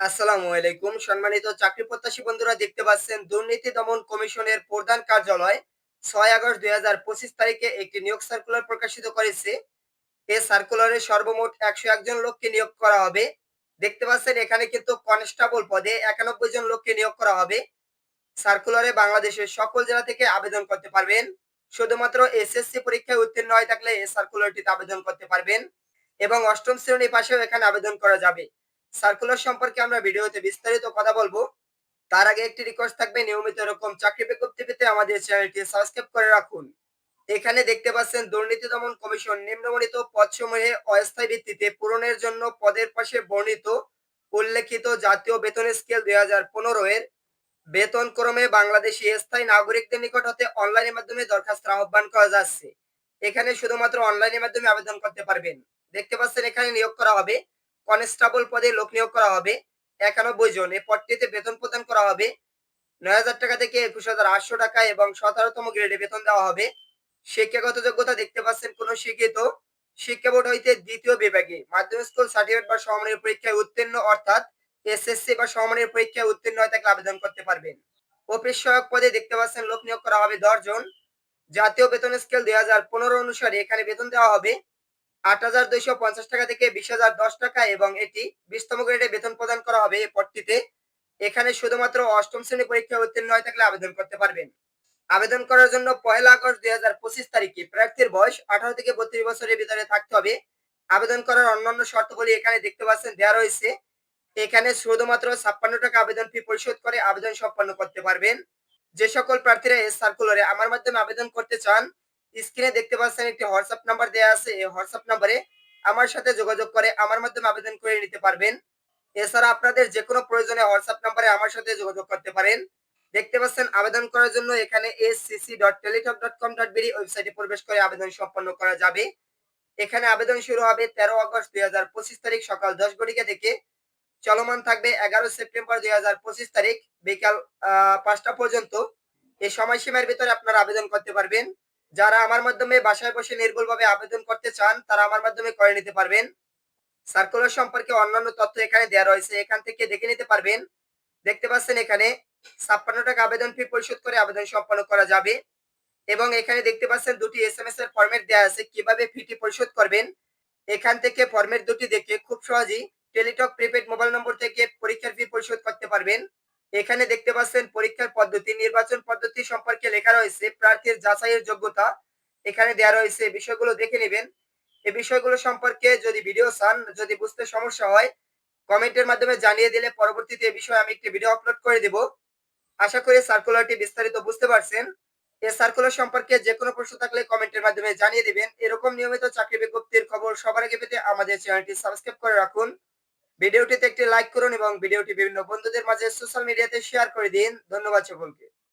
আসসালামু আলাইকুম। সম্মানিত চাকরি প্রত্যাশী বন্ধুরা দেখতে পাচ্ছেন, দুর্নীতি দমন কমিশনের প্রধান কার্যালয় ছয় আগস্ট দুই হাজার পঁচিশ তারিখে একটি নিয়োগ সার্কুলার প্রকাশিত করেছে। এই সার্কুলারে সর্বমোট একশো একজন লোককে নিয়োগ করা হবে। দেখতে পাচ্ছেন, এখানে কিন্তু কনস্টেবল পদে একানব্বই জন লোককে নিয়োগ করা হবে। সার্কুলারে বাংলাদেশের সকল জেলা থেকে আবেদন করতে পারবেন। শুধুমাত্র এসএসসি পরীক্ষায় উত্তীর্ণ হয়ে থাকলে এই সার্কুলারটিতে আবেদন করতে পারবেন এবং অষ্টম শ্রেণি পাশেও এখানে আবেদন করা যাবে। সার্কুলার সম্পর্কে আমরা ভিডিওতে বিস্তারিত কথা বলব। তার আগে একটি রিকোয়েস্ট থাকবে, নিয়মিত এরকম চাকরি বিজ্ঞপ্তি পেতে আমাদের চ্যানেলটি সাবস্ক্রাইব করে রাখুন। এখানে দেখতে পাচ্ছেন, দুর্নীতি দমন কমিশন নিম্নবর্ণিত পদসমূহে অস্থায়ী ভিত্তিতে পূরণের জন্য পদের পাশে বর্ণিত উল্লেখিত জাতীয় বেতন স্কেল দুই হাজার পনেরো এর বেতন ক্রমে বাংলাদেশি স্থায়ী নাগরিকদের নিকট হতে অনলাইনের মাধ্যমে দরখাস্ত আহ্বান করা যাচ্ছে। এখানে শুধুমাত্র অনলাইনের মাধ্যমে আবেদন করতে পারবেন। দেখতে পাচ্ছেন, এখানে নিয়োগ করা হবে। কনস্টেবল পদে লোক নিয়োগ করা হবে। একানব্বই জন। এ পদটিতে বেতন প্রদান করা হবে নয় হাজার টাকা থেকে একুশ হাজার আটশো টাকা এবং সতেরোতম গ্রেডে বেতন দেওয়া হবে। শিক্ষাগত যোগ্যতা দেখতে পাচ্ছেন কোন শিক্ষিত শিক্ষা বোর্ড হইতে দ্বিতীয় বিভাগে। মাধ্যমিক স্কুল সার্টিফিকেট বা সমমানের পরীক্ষায় উত্তীর্ণ অর্থাৎ এসএসসি বা সমমানের পরীক্ষায় উত্তীর্ণ হয়ে থাকলে আবেদন করতে পারবেন। অফিস সহায়ক পদে দেখতে পাচ্ছেন লোক নিয়োগ করা হবে দশ জন। জাতীয় বেতন স্কেল দুই হাজার পনেরো অনুসারে এখানে বেতন দেওয়া হবে টাকা থেকে বিশ হাজার টাকা এবং এটি বিশতম গ্রেডে বেতন প্রদান করা হবে এই পদটিতে। এখানে শুধুমাত্র অষ্টম শ্রেণি পরীক্ষায় উত্তীর্ণ হয়ে থাকলে আবেদন করতে পারবেন। আবেদন করার জন্য পয়লা আগস্ট দুই হাজার পঁচিশ তারিখে প্রার্থীর বয়স আঠারো থেকে বত্রিশ বছরের ভিতরে থাকতে হবে। আবেদন করার অন্যান্য শর্তগুলি এখানে দেখতে পাচ্ছেন দেওয়া রয়েছে। এখানে শুধুমাত্র ছাপ্পান্ন টাকা আবেদন ফি পরিশোধ করে আবেদন সম্পন্ন করতে পারবেন। যে সকল প্রার্থীরা এই সার্কুলারে আমার মাধ্যমে আবেদন করতে চান স্ক্রিনে দেখতে পাচ্ছেন একটি হোয়াটসঅ্যাপ নাম্বার দেওয়া আছে। এই হোয়াটসঅ্যাপ নাম্বারে আমার সাথে যোগাযোগ করে আমার মাধ্যমে আবেদন করে নিতে পারবেন। এছাড়া আপনাদের যে কোনো প্রয়োজনে হোয়াটসঅ্যাপ নাম্বারে আমার সাথে যোগাযোগ করতে পারেন। দেখতে পাচ্ছেন, আবেদন করার জন্য এখানে ওয়েবসাইটে প্রবেশ করে আবেদন সম্পন্ন করা যাবে। এখানে আবেদন শুরু হবে তেরো আগস্ট দুই হাজার পঁচিশ তারিখ সকাল দশ ঘটিকা থেকে। চলমান থাকবে এগারো সেপ্টেম্বর দুই হাজার পঁচিশ তারিখ বিকাল পাঁচটা পর্যন্ত। এই সময়সীমার ভিতরে আপনারা আবেদন করতে পারবেন। যারা আমার মাধ্যমে বাসায় বসে নির্ভুলভাবে আবেদন করতে চান, তারা আমার মাধ্যমে করে নিতে পারবেন। সার্কুলার সম্পর্কে অন্যান্য তথ্য এখানে দেওয়া রয়েছে। এখান থেকে দেখে নিতে পারবেন। দেখতে পাচ্ছেন এখানে ছাপ্পান্ন টাকা আবেদন ফি পরিশোধ করে আবেদন সম্পন্ন করা যাবে। এবং এখানে দেখতে পাচ্ছেন দুটি এস এম এস এর ফরম্যাট দেওয়া আছে, কীভাবে ফিটি পরিশোধ করবেন। এখান থেকে ফরম্যাট দুটি দেখে খুব সহজেই টেলিটক প্রিপেড মোবাইল নম্বর থেকে পরীক্ষার ফি পরিশোধ করতে পারবেন। এখানে দেখতে পাচ্ছেন পরীক্ষার পদ্ধতি, নির্বাচন পদ্ধতি সম্পর্কে লেখা রয়েছে, প্রার্থীর যাচাইয়ের যোগ্যতা এখানে দেওয়া রয়েছে। বিষয়গুলো দেখে নেবেন। এই বিষয়গুলো সম্পর্কে যদি ভিডিও চান, যদি বুঝতে সমস্যা হয়, কমেন্টের মাধ্যমে জানিয়ে দিলে পরবর্তীতে এই বিষয়ে আমি একটি ভিডিও আপলোড করে দেব। আশা করি সার্কুলারটি বিস্তারিত বুঝতে পারছেন। এই সার্কুলার সম্পর্কে যে কোনো প্রশ্ন থাকলে কমেন্টের মাধ্যমে জানিয়ে দিবেন। এরকম নিয়মিত চাকরি বিজ্ঞপ্তির খবর সবার আগে পেতে আমাদের চ্যানেলটি সাবস্ক্রাইব করে রাখুন। ভিডিওটিতে একটি লাইক করুন এবং ভিডিওটি বিভিন্ন বন্ধুদের মাঝে সোশ্যাল মিডিয়াতে শেয়ার করে দিন। ধন্যবাদ সকলকে।